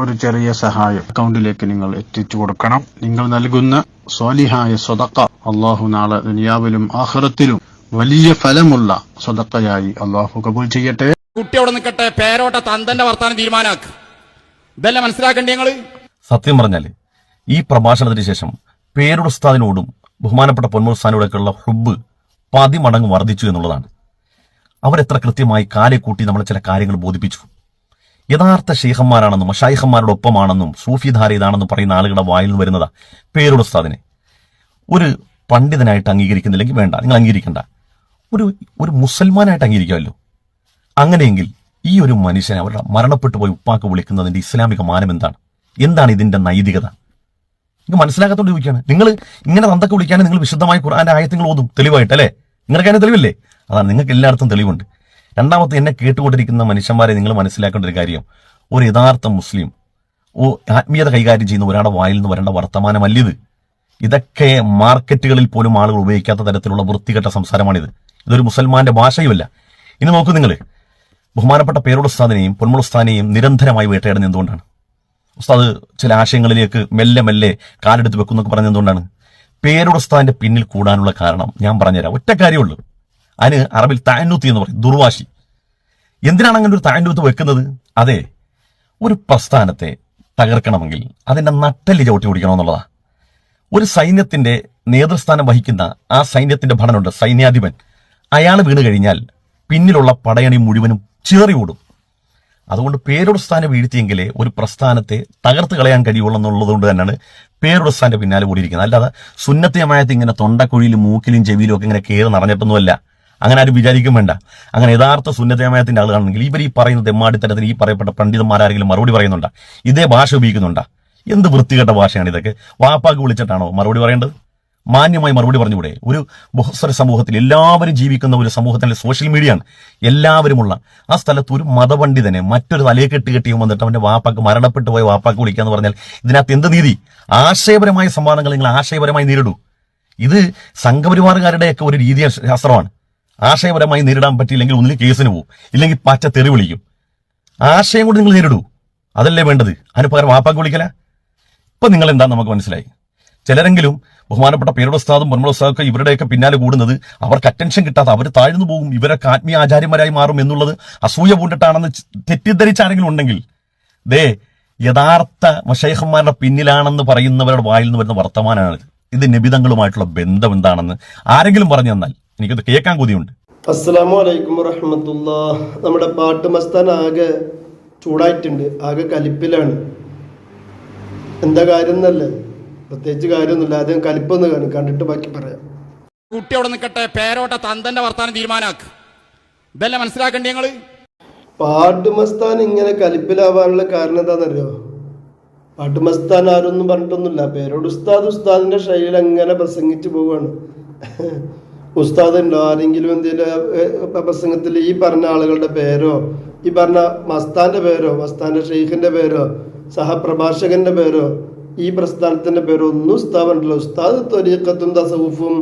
ഒരു ചെറിയ സഹായം. അക്കൗണ്ടിലേക്ക് നിങ്ങൾ എത്തിച്ചു കൊടുക്കണം. നിങ്ങൾ നൽകുന്ന സ്വാലിഹായ സ്വതക്ക അള്ളാഹു നാളെ ദുനിയാവിലും ആഹ്റത്തിലും വലിയ ഫലമുള്ള സ്വതക്കയായി അള്ളാഹു കബൂൽ ചെയ്യട്ടെ. കുട്ടി അവിടെ നിൽക്കട്ടെ പേരോട്ട തന്തന്റെ വർത്താനം തീരുമാനാക്ക്. ഇതെല്ലാം മനസ്സിലാക്കണ്ടേ ഞങ്ങൾ സത്യം പറഞ്ഞാൽ ഈ പ്രഭാഷണത്തിന് ശേഷം പേരുടെ പേരുടസ്താദിനോടും ബഹുമാനപ്പെട്ട പൊന്മുസ്ഥാനോടൊക്കെയുള്ള ഹുബ് പതിമടങ്ങ് വർദ്ധിച്ചു എന്നുള്ളതാണ്. അവരെത്ര കൃത്യമായി കാലെ കൂട്ടി നമ്മളെ ചില കാര്യങ്ങൾ ബോധിപ്പിച്ചു. യഥാർത്ഥ ഷെയ്ഖന്മാരാണെന്നും ഷൈഖന്മാരുടെ ഒപ്പമാണെന്നും സൂഫിധാര ഇതാണെന്നും പറയുന്ന ആളുകളുടെ വായിൽ വരുന്നതാ പേരുടസ്താദിനെ. ഒരു പണ്ഡിതനായിട്ട് അംഗീകരിക്കുന്നില്ലെങ്കിൽ വേണ്ട നിങ്ങൾ അംഗീകരിക്കണ്ട. ഒരു ഒരു മുസൽമാനായിട്ട് അംഗീകരിക്കാമല്ലോ. അങ്ങനെയെങ്കിൽ ഈ ഒരു മനുഷ്യനെ അവരുടെ മരണപ്പെട്ടു പോയി ഉപ്പാക്ക് വിളിക്കുന്നതിന്റെ ഇസ്ലാമിക മാനം എന്താണ്? എന്താണ് ഇതിന്റെ നൈതികത? നിങ്ങൾ മനസ്സിലാക്കാത്തോണ്ട് ചോദിക്കുകയാണ്. നിങ്ങൾ ഇങ്ങനെ തന്തൊക്കെ വിളിക്കാനും നിങ്ങൾ വിശുദ്ധമായ ഖുർആന്റെ ആയത്തുകൾ ഓതും തെളിവായിട്ട് അല്ലേ? നിങ്ങൾക്ക് അതിന് തെളിവില്ലേ? അതാണ് നിങ്ങൾക്ക് എല്ലായിടത്തും തെളിവുണ്ട്. രണ്ടാമത്തെ എന്നെ കേട്ടുകൊണ്ടിരിക്കുന്ന മനുഷ്യന്മാരെ നിങ്ങൾ മനസ്സിലാക്കേണ്ട ഒരു കാര്യം. ഒരു യഥാർത്ഥ മുസ്ലിം ഓ ആത്മീയത കൈകാര്യം ചെയ്യുന്ന ഒരാളുടെ വായിൽ നിന്ന് വരേണ്ട വർത്തമാനമല്ലിത്? ഇതൊക്കെ മാർക്കറ്റുകളിൽ പോലും ആളുകൾ ഉപയോഗിക്കാത്ത തരത്തിലുള്ള വൃത്തികെട്ട സംസാരമാണിത്. ഇതൊരു മുസൽമാന്റെ ഭാഷയുമല്ല. ഇനി നോക്കൂ നിങ്ങൾ ബഹുമാനപ്പെട്ട പേരുടസ്ഥാനെയും പൊന്മുളസ്ഥാനെയും നിരന്തരമായി വേട്ടയാടുന്ന എന്തുകൊണ്ടാണ്? ഉസ്താദ് ചില ആശയങ്ങളിലേക്ക് മെല്ലെ മെല്ലെ കാലെടുത്ത് വെക്കുന്നൊക്കെ പറഞ്ഞെന്തുകൊണ്ടാണ് പേരുടസ്ഥാന്റെ പിന്നിൽ കൂടാനുള്ള കാരണം ഞാൻ പറഞ്ഞുതരാം. ഒറ്റ കാര്യമുള്ളൂ അതിന് അറബിൽ താനൂത്തി എന്ന് പറയും ദുർവാശി. എന്തിനാണ് അങ്ങനെ ഒരു താനൂത്ത് വെക്കുന്നത്? അതെ ഒരു പ്രസ്ഥാനത്തെ തകർക്കണമെങ്കിൽ അതിന്റെ നട്ടൽ ചവിട്ടി പിടിക്കണമെന്നുള്ളതാണ് ഒരു സൈന്യത്തിന്റെ നേതൃസ്ഥാനം വഹിക്കുന്ന ആ സൈന്യത്തിന്റെ ഭടനുണ്ട് സൈന്യാധിപൻ. അയാൾ വീണ് കഴിഞ്ഞാൽ പിന്നിലുള്ള പടയണി മുഴുവനും ചേറി ഓടും. അതുകൊണ്ട് പേരുടസ്ഥാനെ വീഴ്ത്തിയെങ്കിലേ ഒരു പ്രസ്ഥാനത്തെ തകർത്ത് കളയാൻ കഴിയുള്ളൂ എന്നുള്ളതുകൊണ്ട് തന്നെയാണ് പേരുടസ്ഥാന്റെ പിന്നാലെ ഓടിയിരിക്കുന്നത്. അല്ലാതെ സുന്നത്തിയമായത് ഇങ്ങനെ തൊണ്ടക്കുഴിയിലും മൂക്കിലും ചെവിയിലും ഒക്കെ ഇങ്ങനെ കയറി നിറഞ്ഞിട്ടൊന്നുമല്ല അങ്ങനെ ആരും വിചാരിക്കും വേണ്ട. അങ്ങനെ യഥാർത്ഥ സുന്നതമയത്തിന്റെ ആളുകളാണെങ്കിൽ ഇവർ ഈ പറയുന്ന തെമ്മാടിത്തരത്തിൽ ഈ പറയപ്പെട്ട പണ്ഡിതന്മാരാരെങ്കിലും മറുപടി പറയുന്നുണ്ട? ഇതേ ഭാഷ ഉപയോഗിക്കുന്നുണ്ട? എന്ത് വൃത്തികെട്ട ഭാഷയാണ് ഇതൊക്കെ? വാപ്പാക്ക് വിളിച്ചിട്ടാണോ മറുപടി പറയേണ്ടത്? മാന്യമായി മറുപടി പറഞ്ഞുകൂടെ? ഒരു ബഹുസ്വര സമൂഹത്തിൽ എല്ലാവരും ജീവിക്കുന്ന ഒരു സമൂഹത്തിലെ സോഷ്യൽ മീഡിയയാണ് എല്ലാവരുമുള്ള. ആ സ്ഥലത്ത് ഒരു മതപണ്ഡിതനെ മറ്റൊരു തലയെ കെട്ടി കെട്ടിയും വന്നിട്ട് അവന്റെ വാപ്പാക്ക് മരണപ്പെട്ടു പോയ വാപ്പാക്ക് വിളിക്കാന്ന് പറഞ്ഞാൽ ഇതിനകത്ത് എന്ത് നീതി? ആശയപരമായ സംവാദങ്ങൾ നിങ്ങൾ ആശയപരമായി നേരിടൂ. ഇത് സംഘപരിവാറുകാരുടെയൊക്കെ ഒരു രീതി ശാസ്ത്രമാണ്. ആശയപരമായി നേരിടാൻ പറ്റിയില്ലെങ്കിൽ ഒന്നിൽ കേസിന് പോവും. ഇല്ലെങ്കിൽ പച്ച തെറി വിളിക്കും. ആശയം കൊണ്ട് നിങ്ങൾ നേരിടൂ. അതല്ലേ വേണ്ടത്? അതിന് പകരം വാപ്പാക്ക് വിളിക്കല. ഇപ്പൊ നിങ്ങൾ എന്താ നമുക്ക് മനസ്സിലായി? ചിലരെങ്കിലും ബഹുമാനപ്പെട്ട പേരുടസ്താദും പൊന്മുളസ്താദൊക്കെ ഇവരുടെയൊക്കെ പിന്നാലെ കൂടുന്നത് അവർക്ക് അറ്റൻഷൻ കിട്ടാതെ അവർ താഴ്ന്നു പോകും ഇവരൊക്കെ ആത്മീയ ആചാര്യന്മാരായി മാറും എന്നുള്ളത് അസൂയ പൂണ്ടിട്ടാണെന്ന് തെറ്റിദ്ധരിച്ചാരെങ്കിലും ഉണ്ടെങ്കിൽ ദേ യഥാർത്ഥ മഷേഖന്മാരുടെ പിന്നിലാണെന്ന് പറയുന്നവരുടെ വായിൽ നിന്ന് വരുന്ന വർത്തമാനമാണിത്. ഇത് നിബിതങ്ങളുമായിട്ടുള്ള ബന്ധം എന്താണെന്ന് ആരെങ്കിലും പറഞ്ഞു തന്നാൽ എനിക്കത് കേൾക്കാൻ കൊതിയുണ്ട്. അസ്സലാമു അലൈക്കും വറഹമത്തുള്ള. നമ്മുടെ പാട്ട് മസ്താൻ ആകെ ചൂടായിട്ടുണ്ട് ആകെ കലിപ്പിലാണ്. എന്താ കാര്യം എന്നല്ലേ? പ്രത്യേകിച്ച് കാര്യമൊന്നുമില്ല ആദ്യം കലിപ്പൊന്ന് കാണും കണ്ടിട്ട് ബാക്കി പറയാം. കുട്ടി അവിടെ നിൽക്കട്ടെ പേരോട്ട തന്തന്റെ വർത്താനം തീരുമാനാക്ക്. ഇതല്ല മനസ്സിലാക്കണ്ടേ ഞങ്ങൾ പാട്ടുമസ്ഥാൻ ഇങ്ങനെ കലിപ്പിലാവാനുള്ള കാരണം എന്താണെന്നറിയോ? പാട്ടുമസ്ഥാൻ ആരൊന്നും പറഞ്ഞിട്ടൊന്നുമില്ല. പേരോട് ഉസ്താദ് ഉസ്താദിന്റെ ശൈലിയിൽ അങ്ങനെ പ്രസംഗിച്ചു പോവാണ് ഉസ്താദ് ഉണ്ടോ ആരെങ്കിലും എന്തെങ്കിലും പ്രസംഗത്തിൽ ഈ പറഞ്ഞ ആളുകളുടെ പേരോ ഈ പറഞ്ഞ മസ്താന്റെ പേരോ മസ്താന്റെ ഷെയ്ഖിന്റെ പേരോ സഹപ്രഭാഷകന്റെ പേരോ ഈ പ്രസ്ഥാനത്തിന്റെ പേരോ ഒന്നും ഉസ്താദ് പറഞ്ഞില്ല ഉസ്താദ് ത്വരീക്കത്തും തസവുഫും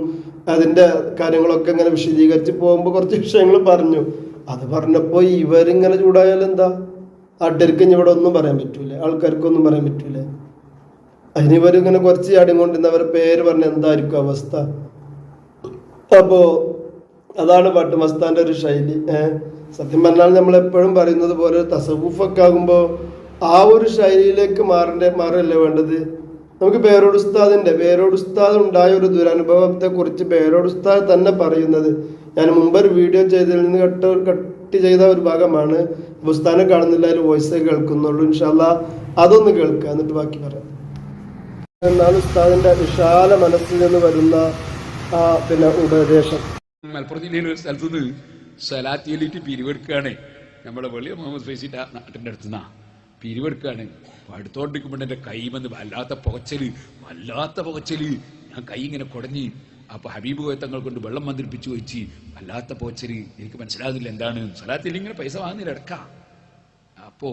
അതിന്റെ കാര്യങ്ങളൊക്കെ ഇങ്ങനെ വിശദീകരിച്ച് പോകുമ്പോൾ കുറച്ച് വിഷയങ്ങൾ പറഞ്ഞു. അത് പറഞ്ഞപ്പോൾ ഇവരിങ്ങനെ ചൂടായാൽ എന്താ? അഡർക്ക് ഇവിടെ ഒന്നും പറയാൻ പറ്റൂല. ആൾക്കാർക്കൊന്നും പറയാൻ പറ്റൂല. അതിന് ഇവരിങ്ങനെ കുറച്ച് ചാടി കൊണ്ടിരുന്ന അവരുടെ പേര് പറഞ്ഞ എന്തായിരിക്കും അവസ്ഥ? അപ്പോ അതാണ് പാട്ട് മസ്താന്റെ ഒരു ശൈലി. സത്യം പറഞ്ഞാൽ നമ്മൾ എപ്പോഴും പറയുന്നത് പോലെ തസവൂഫൊക്കെ ആകുമ്പോൾ ആ ഒരു ശൈലിയിലേക്ക് മാറേണ്ട മാറല്ലേ വേണ്ടത്? നമുക്ക് പേരോട് ഉസ്താദിന്റെ പേരോട് ഉസ്താദ് ഉണ്ടായ ഒരു ദുരനുഭവത്തെക്കുറിച്ച് പേരോട് ഉസ്താദ് തന്നെ പറയുന്നത്. ഞാൻ മുമ്പ് ഒരു വീഡിയോ ചെയ്തതിൽ നിന്ന് കട്ട് കട്ട് ചെയ്ത ഒരു ഭാഗമാണ്. ഉസ്താദിനെ കാണുന്നില്ല ഒരു വോയിസ് കേൾക്കുന്നുള്ളൂ. ഇൻഷാല്ല അതൊന്ന് കേൾക്കുക എന്നിട്ട് ബാക്കി പറയാം. എന്നാൽ ഉസ്താദിന്റെ വിശാല മനസ്സിൽ നിന്ന് വരുന്ന പിന്നെ ഉപദേശം. മലപ്പുറം ജില്ലയിൽ ഒരു സ്ഥലത്ത് നിന്ന് സലാത്തിയിലിട്ട് പിരിവെടുക്കുകയാണ്. നമ്മുടെ വെളിയ മുഹമ്മദ് ഫൈസിന്റെ നാട്ടിന്റെ അടുത്ത് നിന്നാ പിരിവെടുക്കുകയാണ്. അടുത്തോണ്ടിരിക്കുമ്പോൾ എന്റെ കൈമെന്ന് വല്ലാത്ത പുകച്ചൽ വല്ലാത്ത പുകച്ചൽ. ഞാൻ കൈ ഇങ്ങനെ കുടഞ്ഞ് അപ്പൊ ഹബീബ് കോയത്തങ്ങൾ കൊണ്ട് വെള്ളം മന്ത്രിപ്പിച്ചു വെച്ച് വല്ലാത്ത പുകച്ചൽ. എനിക്ക് മനസ്സിലാകുന്നില്ല എന്താണ്. സലാത്തിൽ ഇങ്ങനെ പൈസ വാങ്ങുന്നില്ല ഇടക്കാം. അപ്പോ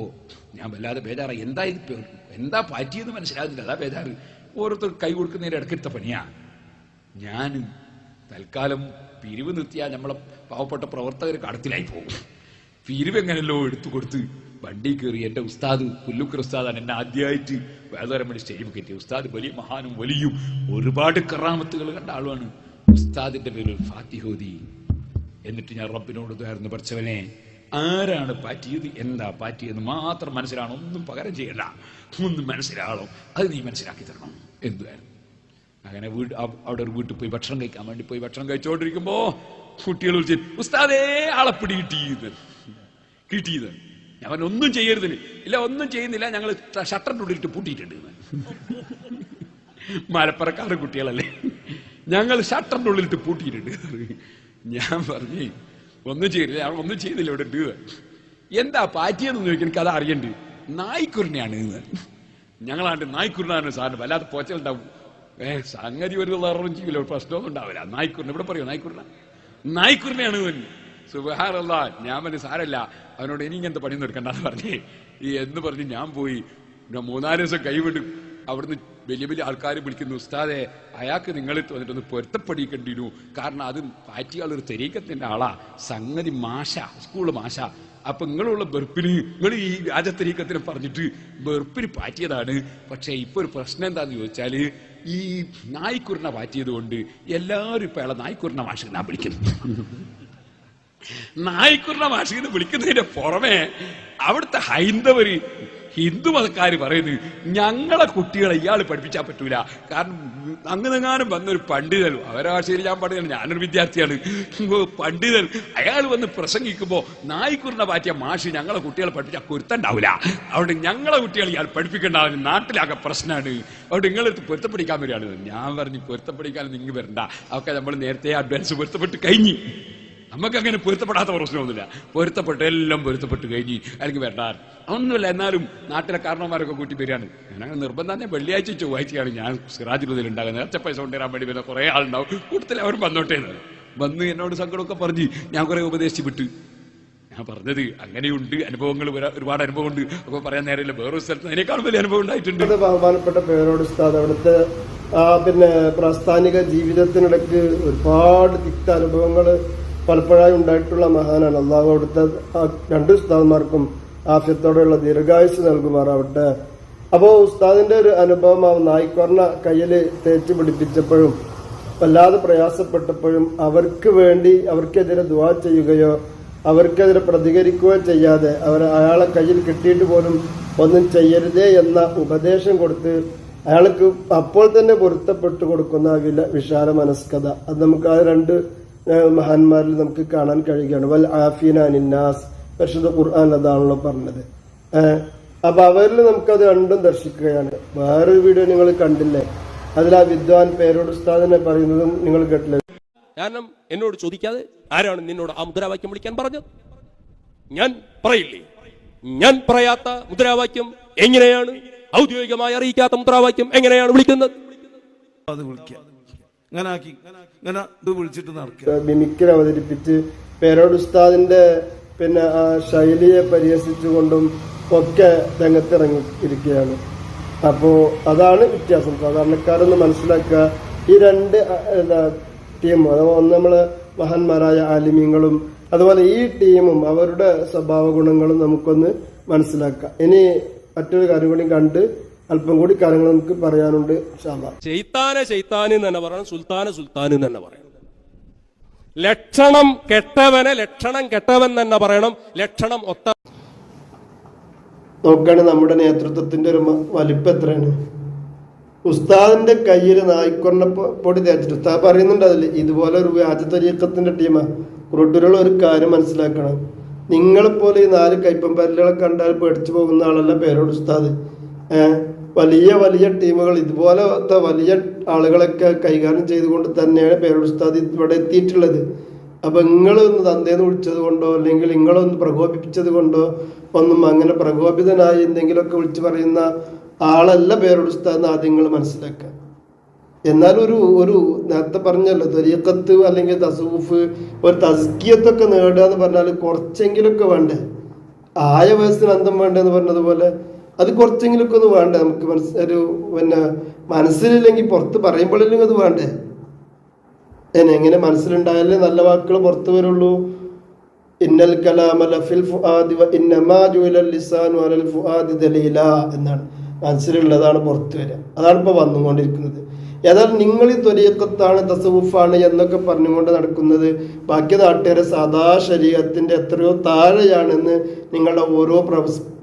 ഞാൻ വല്ലാതെ ബേജാറ. എന്താ ഇത്? എന്താ പറ്റിയെന്ന് മനസ്സിലാകുന്നില്ല. അതാ ബേജാറ്. ഓരോരുത്തർ കൈ കൊടുക്കുന്നതിന്റെ ഇടക്കെടുത്ത പണിയാ. ഞാൻ തൽക്കാലം പിരിവ് നിർത്തിയാൽ നമ്മളെ പാവപ്പെട്ട പ്രവർത്തകർ കടത്തിലായി പോകും. പിരിവ് എങ്ങനെയല്ലോ എടുത്തു കൊടുത്ത് വണ്ടി കയറി എന്റെ ഉസ്താദ് പുല്ലുക്കർ ഉസ്താദാണ് എന്നെ ആദ്യമായിട്ട് വേദോരം വേണ്ടി സ്റ്റേജിൽ കയറ്റി ഉസ്താദ് വലിയ മഹാനും വലിയും ഒരുപാട് കറാമത്തുകൾ കണ്ട ആളുമാണ്. ഉസ്താദിന്റെ പേരിൽ ഫാത്തിഹോദി എന്നിട്ട് ഞാൻ റബ്ബിനോട് ഇതായിരുന്നു പഠിച്ചവനെ ആരാണ് പാറ്റിയത് എന്താ പാറ്റിയെന്ന് മാത്രം മനസ്സിലാണോ ഒന്നും പകരം ചെയ്യണ്ട. ഒന്നും മനസ്സിലാണോ അത് നീ മനസ്സിലാക്കി തരണം. എന്തുവായിരുന്നു? അങ്ങനെ വീട് അവ- അവിടെ ഒരു വീട്ടിൽ പോയി ഭക്ഷണം കഴിക്കാൻ വേണ്ടി പോയി ഭക്ഷണം കഴിച്ചുകൊണ്ടിരിക്കുമ്പോ കുട്ടികൾ വിളിച്ച് ഉസ്താദേ ആളെ പിടി കിട്ടിയത്. കിട്ടിയത്. പറഞ്ഞു, ഒന്നും ചെയ്യരുതിന്. ഇല്ല ഒന്നും ചെയ്യുന്നില്ല. ഞങ്ങൾ ഷട്ടർ ഉള്ളിലിട്ട് പൂട്ടിയിട്ടുണ്ട് എന്ന്. മലപ്പുറക്കാരുടെ കുട്ടികളല്ലേ. ഞങ്ങൾ ഷട്ടറിന്റെ ഉള്ളിലിട്ട് പൂട്ടിയിട്ടുണ്ട്. ഞാൻ പറഞ്ഞു ഒന്നും ചെയ്തില്ല ഞങ്ങൾ ഒന്നും ചെയ്യുന്നില്ല ഇവിടെ ഉണ്ട്. എന്താ പാറ്റിയെന്ന് ചോദിക്കാൻ അത് അറിയണ്ട്. നായ്ക്കുറിനെയാണ് എന്ന് ഞങ്ങളാണ്ട് നായ്ക്കുറിനാണ് സാറിന് വല്ലാത്ത പോച്ചലുണ്ടാവും. സംഗതി ഒരു ഉള്ളറും കിലോ പ്രശ്നമൊന്നും ഉണ്ടാവില്ല. നായ്ക്കുറിന് ഇവിടെ പറയോ? നായ്ക്കുറിന? നായ്ക്കുറിനെയാണ് ഇവൻ. സുബഹാറല്ല ഞാൻ പറഞ്ഞു സാരല്ല. അവനോട് ഇനി ഇങ്ങനത്തെ പണിയൊന്നും എടുക്കണ്ടെന്ന് പറഞ്ഞേ. ഈ എന്ന് പറഞ്ഞ് ഞാൻ പോയി മൂന്നാൽ ദിവസം കൈവിടും. അവിടുന്ന് വലിയ വലിയ ആൾക്കാർ വിളിക്കുന്നു. ഉസ്താദെ അയാൾക്ക് നിങ്ങൾ വന്നിട്ടൊന്ന് പൊരുത്തപ്പെടിക്കേണ്ടിരുന്നു കാരണം അത് പാറ്റിയാളൊരു തെരീക്കത്തിന്റെ ആളാ. സംഗതി മാഷ സ്കൂൾ മാഷ. അപ്പൊ നിങ്ങളുള്ള ബെർപ്പിന് നിങ്ങൾ ഈ രാജത്തരീക്കത്തിന് പറഞ്ഞിട്ട് ബെർപ്പിന് പാറ്റിയതാണ്. പക്ഷെ ഇപ്പൊ ഒരു പ്രശ്നം എന്താന്ന് ചോദിച്ചാൽ ഈ നായ്ക്കുറിനെ പാറ്റിയത് കൊണ്ട് എല്ലാവരും ഇപ്പൊ അയാളെ നായ്ക്കുറിനെ ഭാഷകനാ വിളിക്കുന്നു നായ്ക്കുറിനെ ഭാഷകന് വിളിക്കുന്നതിന്റെ പുറമെ അവിടുത്തെ ഹൈന്ദവര് ഹിന്ദു മതക്കാർ പറയുന്നത് ഞങ്ങളെ കുട്ടികളെ ഇയാൾ പഠിപ്പിച്ചാൽ പറ്റൂല. കാരണം അങ്ങനെങ്ങാനും വന്നൊരു പണ്ഡിതൻ അവരെ ഭാഷയിൽ ഞാൻ പറയുന്നത് ഞാനൊരു വിദ്യാർത്ഥിയാണ്. പണ്ഡിതൻ അയാൾ വന്ന് പ്രസംഗിക്കുമ്പോൾ നായ്ക്കുറിനെ പാറ്റിയ മാഷി ഞങ്ങളെ കുട്ടികളെ പഠിപ്പിച്ചാൽ കുരുത്തണ്ടാവില്ല അതുകൊണ്ട് ഞങ്ങളെ കുട്ടികളെ ഇയാൾ പഠിപ്പിക്കേണ്ട നാട്ടിലാകെ പ്രശ്നമാണ് അതുകൊണ്ട് നിങ്ങളെടുത്ത് പൊരുത്തപ്പെടിക്കാൻ വരികയാണ്. ഞാൻ പറഞ്ഞു പൊരുത്തപ്പെടിക്കാൻ നിങ്ങൾ വരണ്ട. അതൊക്കെ നമ്മൾ നേരത്തെ അഡ്വാൻസ് പൊരുത്തപ്പെട്ട് കഴിഞ്ഞു. നമുക്ക് അങ്ങനെ പൊരുത്തപ്പെടാത്ത പ്രശ്നമൊന്നുമില്ല. പൊരുത്തപ്പെട്ട് എല്ലാം പൊരുത്തപ്പെട്ട് കഴിഞ്ഞ് അല്ലെങ്കിൽ വരണ്ട ഒന്നുമില്ല എന്നാലും നാട്ടിലെ കാരണവന്മാരൊക്കെ കൂട്ടി വരികയാണ്. ഞാനങ്ങനെ നിർബന്ധം തന്നെ വെള്ളിയാഴ്ച ചൊവ്വാഴ്ചയാണ് ഞാൻ സിറാജുലതിൽ ഉണ്ടാകുന്നത്. നേരത്തെ പൈസ കൊണ്ടുവരാൻ വേണ്ടി വരുന്ന കുറേ ആളുണ്ടാവും. കൂട്ടത്തിൽ അവർ വന്നോട്ടേ. വന്ന് എന്നോട് സങ്കടമൊക്കെ പറഞ്ഞ് ഞാൻ കുറെ ഉപദേശിച്ച് വിട്ട് ഞാൻ പറഞ്ഞത് അങ്ങനെയുണ്ട്. അനുഭവങ്ങൾ ഒരുപാട് അനുഭവമുണ്ട്. അപ്പൊ പറയാൻ നേരമില്ല. വേറൊരു സ്ഥലത്ത് അതിനേക്കാൾ വലിയ അനുഭവം ഉണ്ടായിട്ടുണ്ട്. ബഹുമാനപ്പെട്ട പേരോട് ഉസ്താദ് അവിടുത്തെ പിന്നെ പ്രാസ്ഥാനിക ജീവിതത്തിനിടയ്ക്ക് ഒരുപാട് തിക്ത അനുഭവങ്ങൾ പലപ്പോഴായി ഉണ്ടായിട്ടുള്ള മഹാനാണ് അള്ളാഹു അവിടുത്തെ രണ്ട് ഉസ്താദ്മാർക്കും ആഫ്യത്തോടെയുള്ള ദീർഘായുസ് നൽകുമാറാവട്ടെ അപ്പോൾ ഉസ്താദിന്റെ ഒരു അനുഭവം ആ നായ്ക്കൊറണ കയ്യിൽ തേച്ച് പിടിപ്പിച്ചപ്പോഴും വല്ലാതെ പ്രയാസപ്പെട്ടപ്പോഴും അവർക്ക് വേണ്ടി അവർക്കെതിരെ ദുവാ ചെയ്യുകയോ അവർക്കെതിരെ പ്രതികരിക്കുകയോ ചെയ്യാതെ അവർ അയാളെ കയ്യിൽ കിട്ടിയിട്ട് പോലും ഒന്നും ചെയ്യരുതേ എന്ന ഉപദേശം കൊടുത്ത് അയാൾക്ക് അപ്പോൾ തന്നെ പൊരുത്തപ്പെട്ടു കൊടുക്കുന്ന വില വിശാല മനസ്കത അത് നമുക്ക് ആ രണ്ട് മഹാന്മാരിൽ നമുക്ക് കാണാൻ കഴിയുകയാണ്. വൽ ആഫീന അനിന്നാസ്. പരിശുദ്ധ ഖുർആൻ അതാണല്ലോ പറഞ്ഞത്. ഏഹ്, അപ്പൊ അവരിൽ നമുക്കത് രണ്ടും ദർശിക്കുകയാണ്. വേറൊരു വീഡിയോ നിങ്ങൾ കണ്ടില്ലേ? അതിൽ ആ വിദ്വാൻ പേരോട് ഉസ്താദിനെ പറയുന്നതും നിങ്ങൾ കേട്ടില്ലേ? കാരണം എന്നോട് ചോദിക്കാതെ ആരാണ് നിന്നോട് ആ മുദ്രാവാക്യം വിളിക്കാൻ പറഞ്ഞത്? ഞാൻ പറയില്ലേ? ഞാൻ പറയാത്ത മുദ്രാവാക്യം എങ്ങനെയാണ്? ഔദ്യോഗികമായി അറിയിക്കാത്ത മുദ്രാവാക്യം എങ്ങനെയാണ് വിളിക്കുന്നത്? അത് വിളിക്കുക. അങ്ങനെ ആക്കി. ഇങ്ങനെ ഇത് വിളിച്ചിട്ട് നടക്കുക. മിമിക്രി അവതരിപ്പിച്ച് പേരോട് ഉസ്താദിന്റെ പിന്നെ ആ ശൈലിയെ പരിഹസിച്ചുകൊണ്ടും ഒക്കെ രംഗത്തിറങ്ങി ഇരിക്കുകയാണ്. അപ്പോ അതാണ് വ്യത്യാസം. സാധാരണക്കാരൊന്ന് മനസ്സിലാക്കുക ഈ രണ്ട് ടീം ഒന്ന് നമ്മൾ മഹാന്മാരായ ആലിമ്യങ്ങളും അതുപോലെ ഈ ടീമും അവരുടെ സ്വഭാവ ഗുണങ്ങളും നമുക്കൊന്ന് മനസ്സിലാക്കാം. ഇനി മറ്റൊരു കാര്യം കൂടി കണ്ട് അല്പം കൂടി കാര്യങ്ങൾ നമുക്ക് പറയാനുണ്ട് ചെയ്ത്താനെ ചെയ്ത്താന് തന്നെ പറയണം സുൽത്താന സുൽത്താന് തന്നെ പറയണം. ലക്ഷണം കെട്ടവനെ ലക്ഷണം കെട്ടവൻ തന്നെ പറയണം ലക്ഷണം ഒത്ത നോക്കാണ് നമ്മുടെ നേതൃത്വത്തിന്റെ ഒരു വലിപ്പം എത്രയാണ്? ഉസ്താദിന്റെ കയ്യിൽ നായ്ക്കൊണ്ട പൊടി തേച്ചിട്ട് ഉസ്താദ് പറയുന്നുണ്ട് അതിൽ ഇതുപോലെ ഒരു വ്യാജ തരീക്കത്തിന്റെ ടീമാ. കുറുട്ടുകൾ ഒരു കാര്യം മനസ്സിലാക്കണം. നിങ്ങളെപ്പോലെ ഈ നാല് കൈപ്പമ്പരലുകളെ കണ്ടാൽ പേടിച്ചു പോകുന്ന ആളല്ല പേരോട് ഉസ്താദ്. ഏഹ് വലിയ വലിയ ടീമുകൾ ഇതുപോലത്തെ വലിയ ആളുകളൊക്കെ കൈകാര്യം ചെയ്തുകൊണ്ട് തന്നെയാണ് പേരുസ്താദ് ഇവിടെ എത്തിയിട്ടുള്ളത്. അപ്പം നിങ്ങളൊന്ന് തന്തേന്ന് വിളിച്ചത് കൊണ്ടോ അല്ലെങ്കിൽ നിങ്ങളൊന്ന് പ്രകോപിപ്പിച്ചത് കൊണ്ടോ ഒന്നും അങ്ങനെ പ്രകോപിതനായി എന്തെങ്കിലുമൊക്കെ വിളിച്ചു പറയുന്ന ആളല്ല പേരുസ്താദ് ആദ്യം നിങ്ങൾ മനസ്സിലാക്കുക. എന്നാൽ ഒരു ഒരു നേരത്തെ പറഞ്ഞല്ലോ തൊരീക്കത്ത് അല്ലെങ്കിൽ തസൂഫ് ഒരു തസ്കിയത്തൊക്കെ നേടുക എന്ന് പറഞ്ഞാൽ കുറച്ചെങ്കിലൊക്കെ വേണ്ടേ? ആയ വയസ്സിന് അന്തം വേണ്ടെന്ന് പറഞ്ഞതുപോലെ അത് കുറച്ചെങ്കിലുമൊക്കെ ഒന്ന് വേണ്ടേ? നമുക്ക് മനസ്സ് ഒരു പിന്നെ മനസ്സിലില്ലെങ്കിൽ പുറത്ത് പറയുമ്പോഴെങ്കിലും അത് വേണ്ടേ? എങ്ങനെ മനസ്സിലുണ്ടായാലേ നല്ല വാക്കുകൾ പുറത്തു വരുള്ളൂ. ഇന്നൽ കലാം ലഫിൽ ഫുആദി എന്നാണ്. മനസ്സിലുള്ളതാണ് പുറത്തു വരിക. അതാണ് ഇപ്പോൾ വന്നുകൊണ്ടിരിക്കുന്നത്. ഏതായാലും നിങ്ങൾ ഈ ത്വരീക്കത്താണ് തസവുഫാണ് എന്നൊക്കെ പറഞ്ഞുകൊണ്ട് നടക്കുന്നത്. ബാക്കി നാട്ടുകാരെ സാധാ ശരീരത്തിന്റെ എത്രയോ താഴെയാണെന്ന് നിങ്ങളുടെ ഓരോ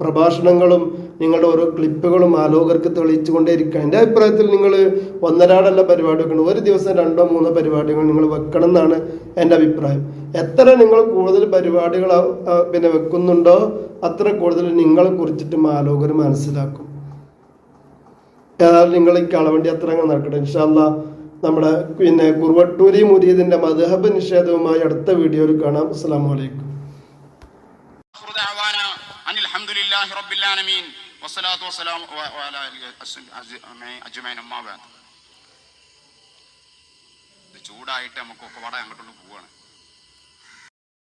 പ്രഭാഷണങ്ങളും നിങ്ങളുടെ ഓരോ ക്ലിപ്പുകളും ആലോകർക്ക് തെളിയിച്ചു കൊണ്ടേയിരിക്കുക എന്റെ അഭിപ്രായത്തിൽ നിങ്ങൾ ഒന്നരാടല്ല പരിപാടി വെക്കണം. ഒരു ദിവസം രണ്ടോ മൂന്നോ പരിപാടികൾ നിങ്ങൾ വെക്കണം എന്നാണ് എന്റെ അഭിപ്രായം. എത്ര നിങ്ങൾ കൂടുതൽ പരിപാടികൾ പിന്നെ വെക്കുന്നുണ്ടോ അത്ര കൂടുതൽ നിങ്ങളെ കുറിച്ചിട്ടും ആലോകർ മനസ്സിലാക്കും. ഏതായാലും നിങ്ങൾ ഈ അത്ര അങ്ങ് നടക്കട്ടെ ഇൻഷാല്ല നമ്മുടെ പിന്നെ കുറുവട്ടൂരി മുരീദിന്റെ മധുഹബ് നിഷേധവുമായി അടുത്ത വീഡിയോയിൽ കാണാം. അസ്സാം വലൈക്കും ചൂടായിട്ട് നമുക്കൊക്കെ വട അങ്ങോട്ടുള്ള പോവാണ്.